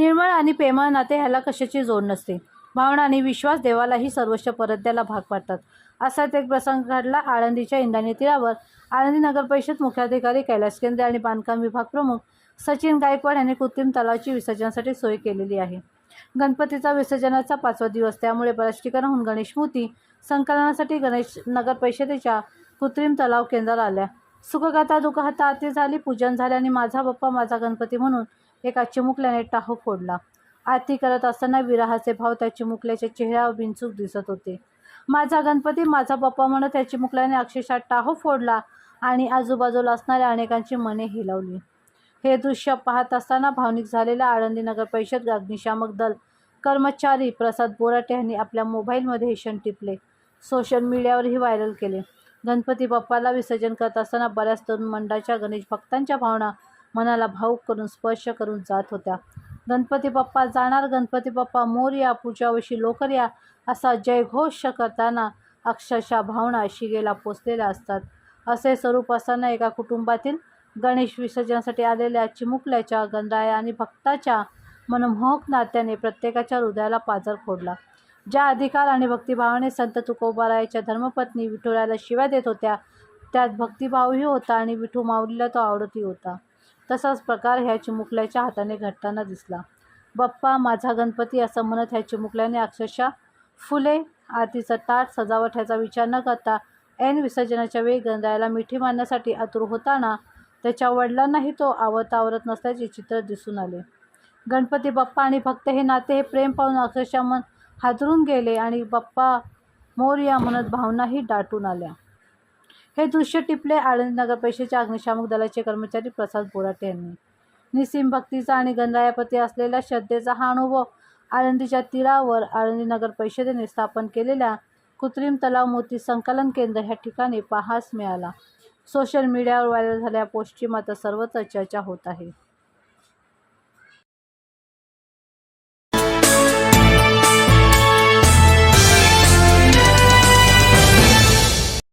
निर्मळ आणि प्रेमळ नाते ह्याला कशाची जोड नसते. भावना आणि विश्वास देवालाही सर्वोच्च परत द्यायला भाग पाडतात. असाच एक प्रसंग घडला आळंदीच्या इंदाणी तीरावर. आळंदी नगर परिषद मुख्याधिकारी कैलास केंद्रे आणि बांधकाम विभाग प्रमुख सचिन गायकवाड यांनी कृत्रिम तलावाची विसर्जनासाठी सोय केलेली आहे. गणपतीचा विसर्जनाचा पाचवा दिवस त्यामुळे बऱ्याच ठिकाणाहून गणेश मूर्ती संकलनासाठी गणेश नगर परिषदेच्या कृत्रिम तलाव केंद्रात आल्या. सुखगाता दुखहता आरती झाली पूजन झाले आणि माझा बाप्पा माझा गणपती म्हणून एका चिमुकल्याने टाहो फोडला. आरती करत असताना विराहाचे भाव त्या चिमुकल्याच्या चेहऱ्यावर बिनचूक दिसत होते. माझा गणपती माझा बाप्पा म्हणत त्या चिमुकल्याने अक्षरशः टाहो फोडला आणि आजूबाजूला असणाऱ्या अनेकांची मने हिलावली. हे दृश्य पाहत असताना भावनिक झालेल्या आळंदी नगर परिषद अग्निशामक दल कर्मचारी प्रसाद बोराटे यांनी आपल्या मोबाईलमध्ये हे क्षण टिपले. सोशल मीडियावरही व्हायरल केले. गणपती बाप्पाला विसर्जन करत असताना बऱ्याच तरुण मंडळाच्या गणेश भक्तांच्या भावना मनाला भाऊक करून स्पर्श करून जात होत्या. गणपती बाप्पा जाणार गणपती बाप्पा मोरया लोकर लोकर्या असा जयघोष करताना अक्षरशः भावना शिगेला पोचलेल्या असतात. असे स्वरूप असताना एका कुटुंबातील गणेश विसर्जनासाठी आलेल्या चिमुकल्याच्या गंधाया आणि भक्ताच्या मनमोहक नात्याने प्रत्येकाच्या हृदयाला पाझर फोडला. ज्या अधिकार आणि भक्तिभावाने संत तुकोबारायाच्या धर्मपत्नी विठुरायाला शिव्या देत होत्या त्यात भक्तिभावही होता आणि विठू माऊलीला तो आवडतही होता. तसाच प्रकार ह्या चिमुकल्याच्या हाताने घडताना दिसला. बाप्पा माझा गणपती असं म्हणत ह्या चिमुकल्याने अक्षरशः फुले आरतीचं ताट सजावट ह्याचा विचार न करता ऐन विसर्जनाच्या वेळी गंधायला मिठी मारण्यासाठी आतुर होताना त्याच्या वडिलांनाही तो आवडता आवरत नसल्याचे चित्र दिसून आले. गणपती बाप्पा आणि भक्त हे नाते हे प्रेम पाहून अक्षरशः मन हादरून गेले आणि बाप्पा मोरया म्हणत भावनाही दाटून आल्या. हे दृश्य टिपले आळंदी नगर परिषदेच्या अग्निशामक दलाचे कर्मचारी प्रसाद बोराटे यांनी. निसीम भक्तीचा आणि गंधायापती असलेल्या श्रद्धेचा हा अनुभव आळंदीच्या तीरावर आळंदी नगर परिषदेने स्थापन केलेल्या कृत्रिम तलाव मोती संकलन केंद्र ह्या ठिकाणी पाहास मिळाला. सोशल मीडियावर व्हायरल झालेल्या पोस्टची मात्र सर्वत्र चर्चा होत आहे.